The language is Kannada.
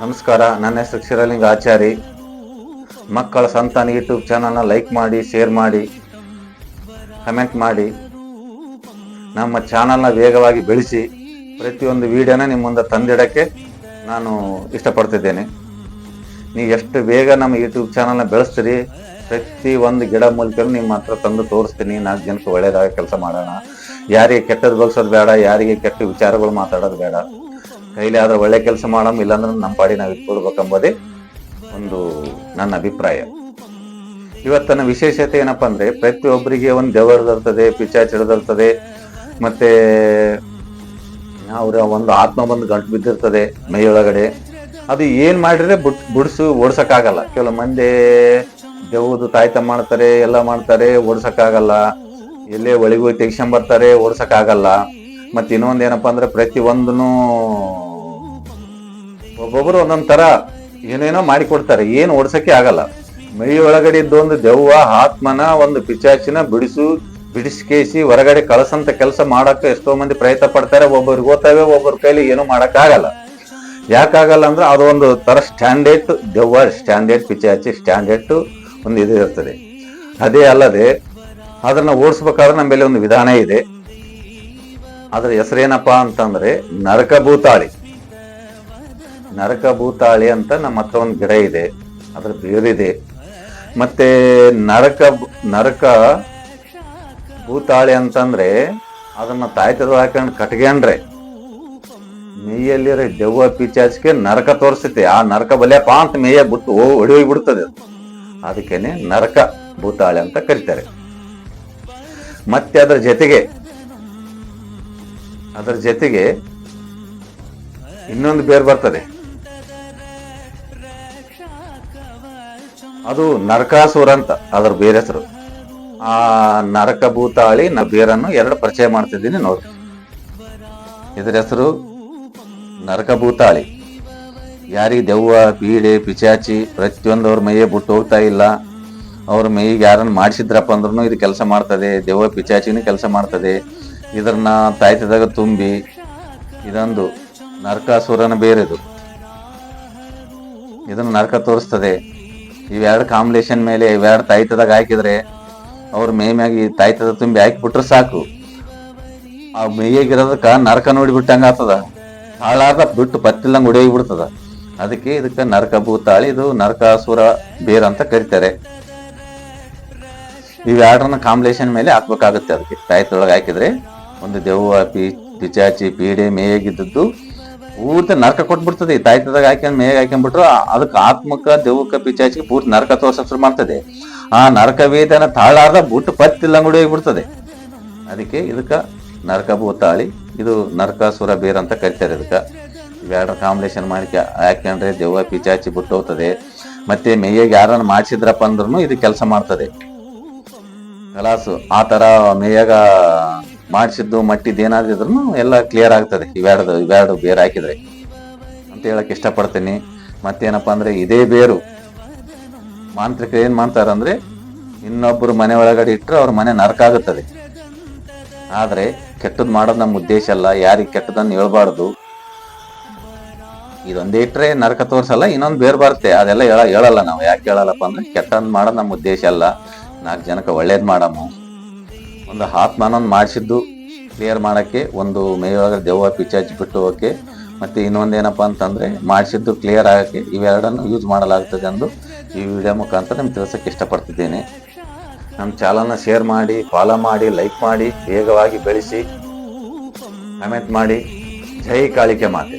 ನಮಸ್ಕಾರ. ನನ್ನ ಹೆಸರು ಕ್ಷೀರಲಿಂಗ ಆಚಾರಿ. ಮಕ್ಕಳ ಸಂತಾನ ಯೂಟ್ಯೂಬ್ ಚಾನಲ್ನ ಲೈಕ್ ಮಾಡಿ ಶೇರ್ ಮಾಡಿ ಕಮೆಂಟ್ ಮಾಡಿ. ನಮ್ಮ ಚಾನಲ್ನ ವೇಗವಾಗಿ ಬೆಳೆಸಿ ಪ್ರತಿಯೊಂದು ವಿಡಿಯೋನ ನಿಮ್ಮ ಮುಂದೆ ತಂದಿಡೋಕ್ಕೆ ನಾನು ಇಷ್ಟಪಡ್ತಿದ್ದೇನೆ. ನೀವು ಎಷ್ಟು ಬೇಗ ನಮ್ಮ ಯೂಟ್ಯೂಬ್ ಚಾನಲ್ನ ಬೆಳೆಸ್ತೀರಿ, ಪ್ರತಿ ಒಂದು ಗಿಡ ಮೂಲಿಕೆನೂ ನಿಮ್ಮ ಹತ್ರ ತಂದು ತೋರಿಸ್ತೀನಿ. ನಾಲ್ಕು ಜನಕ್ಕೆ ಒಳ್ಳೆಯದಾಗ ಕೆಲಸ ಮಾಡೋಣ. ಯಾರಿಗೆ ಕೆಟ್ಟದ್ದು ಬಗ್ಸೋದು ಬೇಡ, ಯಾರಿಗೆ ಕೆಟ್ಟ ವಿಚಾರಗಳು ಮಾತಾಡೋದು ಬೇಡ. ಕೈಲಿ ಆದ್ರೆ ಒಳ್ಳೆ ಕೆಲಸ ಮಾಡಮ್, ಇಲ್ಲಾಂದ್ರೆ ನಮ್ಮ ಪಾಡಿ ನಾವು ಇಟ್ಕೊಳ್ಬೇಕೆಂಬುದೇ ಒಂದು ನನ್ನ ಅಭಿಪ್ರಾಯ. ಇವತ್ತಿನ ವಿಶೇಷತೆ ಏನಪ್ಪ ಅಂದ್ರೆ, ಪ್ರತಿಯೊಬ್ಬರಿಗೆ ಒಂದು ದೆವ್ವರ್ದಿರ್ತದೆ ಪಿಚಾಚ್ ಇರ್ತದೆ ಮತ್ತೆ ಅವರ ಒಂದು ಆತ್ಮ ಬಂದು ಗಂಟು ಬಿದ್ದಿರ್ತದೆ ಮೈಯೊಳಗಡೆ. ಅದು ಏನ್ ಮಾಡಿದ್ರೆ ಬುಡ್, ಬುಡ್ಸು ಓಡ್ಸಕ್ಕಾಗಲ್ಲ. ಕೆಲವು ಮಂದಿ ದೆವ್ವದು ತಾಯ್ತ ಮಾಡ್ತಾರೆ, ಎಲ್ಲ ಮಾಡ್ತಾರೆ, ಓಡ್ಸಕ್ಕಾಗಲ್ಲ. ಎಲ್ಲೇ ಒಳಗೆ ಹೋಗಿ ತೆಗ್ಸ್ಕೊಂಬರ್ತಾರೆ ಓಡ್ಸಕ್ಕಾಗಲ್ಲ. ಮತ್ತೆ ಇನ್ನೊಂದು ಏನಪ್ಪಾ ಅಂದ್ರೆ ಪ್ರತಿ ಒಂದನು ಒಬ್ಬೊಬ್ರು ಒಂದೊಂದ್ ತರ ಏನೇನೋ ಮಾಡಿಕೊಡ್ತಾರೆ. ಏನು ಓಡ್ಸಕ್ಕೆ ಆಗಲ್ಲ. ಮೈ ಒಳಗಡೆ ಇದ್ದೊಂದು ದೆವ್ವ, ಆತ್ಮನ ಒಂದು ಪಿಚಾಚಿನ ಬಿಡಿಸು, ಬಿಡಿಸ್ಕೇಸಿ, ಹೊರಗಡೆ ಕಳಸಂತ ಕೆಲಸ ಮಾಡಕ್ಕೆ ಎಷ್ಟೋ ಮಂದಿ ಪ್ರಯತ್ನ ಪಡ್ತಾರೆ. ಒಬ್ಬರಿಗೆ ಗೊತ್ತಾವೆ ಒಬ್ಬರ ಕೈಲಿ ಏನು ಮಾಡಕ್ ಆಗಲ್ಲ. ಯಾಕಾಗಲ್ಲ ಅಂದ್ರೆ ಅದು ಒಂದು ತರ ಸ್ಟ್ಯಾಂಡರ್ಡ್ ದೆವ್ವ, ಸ್ಟ್ಯಾಂಡರ್ಡ್ ಪಿಚಾಚಿ, ಸ್ಟ್ಯಾಂಡರ್ಡ್ ಒಂದು ಇದು ಇರ್ತದೆ. ಅದೇ ಅಲ್ಲದೆ ಅದನ್ನ ಓಡಿಸ್ಬೇಕಾದ್ರೆ ನಮ್ಮಲ್ಲಿ ಒಂದು ವಿಧಾನ ಇದೆ. ಅದ್ರ ಹೆಸರೇನಪ್ಪ ಅಂತಂದ್ರೆ ನರಕ ಭೂತಾಳಿ ಅಂತ ನಮ್ಮ ಹತ್ರ ಒಂದು ಗಿಡ ಇದೆ, ಅದ್ರ ಬೇರಿದೆ. ಮತ್ತೆ ನರಕ ನರಕ ಭೂತಾಳಿ ಅಂತಂದ್ರೆ ಅದನ್ನ ತಾಯ್ತದ ಹಾಕೊಂಡು ಕಟ್ಕೊಂಡ್ರೆ ಮೇಯಲ್ಲಿರೋ ದೆವ್ವ ಪಿಚಾಚಿಗೆ ನರಕ ತೋರಿಸುತ್ತೆ. ಆ ನರಕ ಬಲ್ಯಪ್ಪ ಅಂತ ಮೇಯ ಬಿಟ್ಟು ಹೊಡಿ ಬಿಡ್ತದೆ ಅದಕ್ಕೇನೆ ನರಕ ಭೂತಾಳಿ ಅಂತ ಕರೀತಾರೆ. ಮತ್ತೆ ಅದರ ಜೊತೆಗೆ ಅದರ ಜೊತೆಗೆ ಇನ್ನೊಂದು ಬೇರ್ ಬರ್ತದೆ. ಅದು ನರಕಾಸುರ ಅಂತ, ಅದರ ಬೇರೆ ಹೆಸರು. ಆ ನರಕ ಭೂತಾಳಿ ನ ಬೇರನ್ನು ಎರಡು ಪರಿಚಯ ಮಾಡ್ತಿದ್ದೀನಿ ನೋಡಿ. ಇದರ ಹೆಸರು ನರಕ ಭೂತಾಳಿ. ಯಾರಿಗೆ ದೆವ್ವ, ಪೀಡೆ, ಪಿಚಾಚಿ ಪ್ರತಿಯೊಂದು ಅವ್ರ ಮೈಯೇ ಬಿಟ್ಟು ಹೋಗ್ತಾ ಇಲ್ಲ. ಅವ್ರ ಮೈಗೆ ಯಾರನ್ನ ಮಾಡಿಸಿದ್ರಪ್ಪ ಅಂದ್ರೂ ಇದು ಕೆಲಸ ಮಾಡ್ತದೆ. ದೆವ್ವ, ಪಿಚಾಚಿನೂ ಕೆಲಸ ಮಾಡ್ತದೆ. ಇದನ್ನ ತಾಯ್ತದಾಗ ತುಂಬಿ ಇದೊಂದು ನರಕಾಸುರನ ಬೇರೆದು. ಇದನ್ನ ನರಕ ತೋರಿಸ್ತದೆ. ಇವೆರಡು ಕಾಂಬಿನೇಷನ್ ಮೇಲೆ ಇವೆರಡು ತಾಯ್ತದಾಗ ಹಾಕಿದ್ರೆ ಅವ್ರ ಮೇ ಮ್ಯಾಗಿ ತಾಯ್ತದ ತುಂಬಿ ಹಾಕಿಬಿಟ್ರೆ ಸಾಕು. ಆ ಮೇಯಾಗಿರೋದಕ್ಕ ನರಕ ನೋಡಿಬಿಟ್ಟಂಗ ಆತದ ಹಾಳಾದ ಬಿಟ್ಟು ಪತ್ತಿಲ್ಲಂಗೆ ಹೊಡೆಯೋಗಿ ಬಿಡ್ತದ ಅದಕ್ಕೆ ಇದಕ್ಕೆ ನರಕ ಭೂತಾಳಿ, ಇದು ನರಕಾಸುರ ಬೇರ್ ಅಂತ ಕರಿತಾರೆ. ಇವೆರಡನ್ನ ಕಾಂಬಿನೇಷನ್ ಮೇಲೆ ಹಾಕ್ಬೇಕಾಗುತ್ತೆ ಅದಕ್ಕೆ. ತಾಯ್ತದೊಳಗೆ ಹಾಕಿದ್ರೆ ಒಂದು ದೆವ್ವ ಪಿ ಪಿಚಾಚಿ ಪೀಡೆ ಮೇಯಾಗಿದ್ದದ್ದು ಪೂರ್ತಿ ನರಕ ಕೊಟ್ಬಿಡ್ತದೆ. ಈ ತಾಯ್ತದಾಗ ಹಾಕ್ಯಂಡ್ ಮೇಗ ಹಾಕ್ಯಂಡ್ಬಿಟ್ರು ಅದಕ್ಕೆ ಆತ್ಮಕ್ಕ ದೆವ್ವಕ್ಕ ಪಿಚಾಚಿಗೆ ಪೂರ್ತಿ ನರಕ ತೋರ್ಸ ಶುರು ಮಾಡ್ತದೆ. ಆ ನರಕ ವೇದನ ತಾಳಾರ್ದ ಬುಟ್ಟು ಪತ್ತಿಲ್ಲಂಗುಡಿ ಹೋಗ್ಬಿಡ್ತದೆ. ಬಿಡ್ತದೆ ಅದಕ್ಕೆ ಇದಕ್ಕೆ ನರಕ ಭೂತಾಳಿ, ಇದು ನರಕಾಸುರ ಬೇರ್ ಅಂತ ಕರಿತಾರೆ ಇದಕ್ಕೆ. ಇವೆರಡರ ಕಾಂಬಿನೇಷನ್ ಮಾಡಿ ಕ್ಯಾ- ಹಾಕ್ಯಂಡ್ರೆ ದೆವ್ವ ಪಿಚಾಚಿ ಬಿಟ್ಟು ಹೋಗ್ತದೆ. ಮತ್ತೆ ಮೇಯಾಗ ಯಾರನ್ನ ಮಾಡಿಸಿದ್ರಪ್ಪ ಅಂದ್ರೂ ಇದು ಕೆಲಸ ಮಾಡ್ತದೆ. ಕಲಾಸು, ಆ ಥರ ಮೇಯಾಗ ಮಾಡಿಸಿದ್ದು ಮಟ್ಟಿದ್ದು ಏನಾದ್ರು ಎಲ್ಲ ಕ್ಲಿಯರ್ ಆಗ್ತದೆ. ಇವೆರಡು ಇವೆರಡು ಬೇರೆ ಹಾಕಿದ್ರೆ. ಅಂತ ಹೇಳಕ್ ಇಷ್ಟಪಡ್ತೀನಿ. ಮತ್ತೇನಪ್ಪ ಅಂದ್ರೆ ಇದೇ ಬೇರು. ಮಾಂತ್ರಿಕ ಏನ್ ಮಾಡ್ತಾರ ಅಂದ್ರೆ ಇನ್ನೊಬ್ರು ಮನೆ ಒಳಗಡೆ ಇಟ್ಟರೆ ಅವ್ರ ಮನೆ ನರಕ ಆಗುತ್ತದೆ. ಆದ್ರೆ ಕೆಟ್ಟದ್ ಮಾಡೋದು ನಮ್ಮ ಉದ್ದೇಶ ಅಲ್ಲ, ಯಾರಿಗೆ ಕೆಟ್ಟದನ್ನ ಹೇಳ್ಬಾರ್ದು. ಇದೊಂದೇ ಇಟ್ರೆ ನರಕ ತೋರ್ಸಲ್ಲ, ಇನ್ನೊಂದು ಬೇರೆ ಬರುತ್ತೆ. ಅದೆಲ್ಲ ಹೇಳ, ಹೇಳಲ್ಲ ನಾವು. ಯಾಕೆ ಹೇಳಲ್ಲಪ್ಪ ಅಂದ್ರೆ ಕೆಟ್ಟದ್ ಮಾಡೋದು ನಮ್ಮ ಉದ್ದೇಶ ಅಲ್ಲ. ನಾಲ್ಕು ಜನಕ್ಕೆ ಒಳ್ಳೇದು ಮಾಡಮು. ಒಂದು ಆತ್ಮನೊಂದು ಮಾಡಿಸಿದ್ದು ಕ್ಲಿಯರ್ ಮಾಡೋಕ್ಕೆ, ಒಂದು ಮೇವಾಗ ದೆವ್ವ ಪಿಚಾಚಿ ಬಿಟ್ಟು ಹೋಗೋಕ್ಕೆ ಮತ್ತು ಇನ್ನೊಂದೇನಪ್ಪ ಅಂತಂದರೆ ಮಾಡಿಸಿದ್ದು ಕ್ಲಿಯರ್ ಆಗೋಕ್ಕೆ ಇವೆರಡನ್ನು ಯೂಸ್ ಮಾಡಲಾಗ್ತದೆ ಎಂದು ಈ ವಿಡಿಯೋ ಮುಖಾಂತರ ನಿಮ್ಗೆ ತಿಳಿಸೋಕ್ಕೆ ಇಷ್ಟಪಡ್ತಿದ್ದೇನೆ. ನಮ್ಮ ಚಾನಲ್ನ ಶೇರ್ ಮಾಡಿ ಫಾಲೋ ಮಾಡಿ ಲೈಕ್ ಮಾಡಿ, ವೇಗವಾಗಿ ಬೆಳೆಸಿ ಕಮೆಂಟ್ ಮಾಡಿ. ಜೈ ಕಾಳಿಕೆ ಮಾತೆ.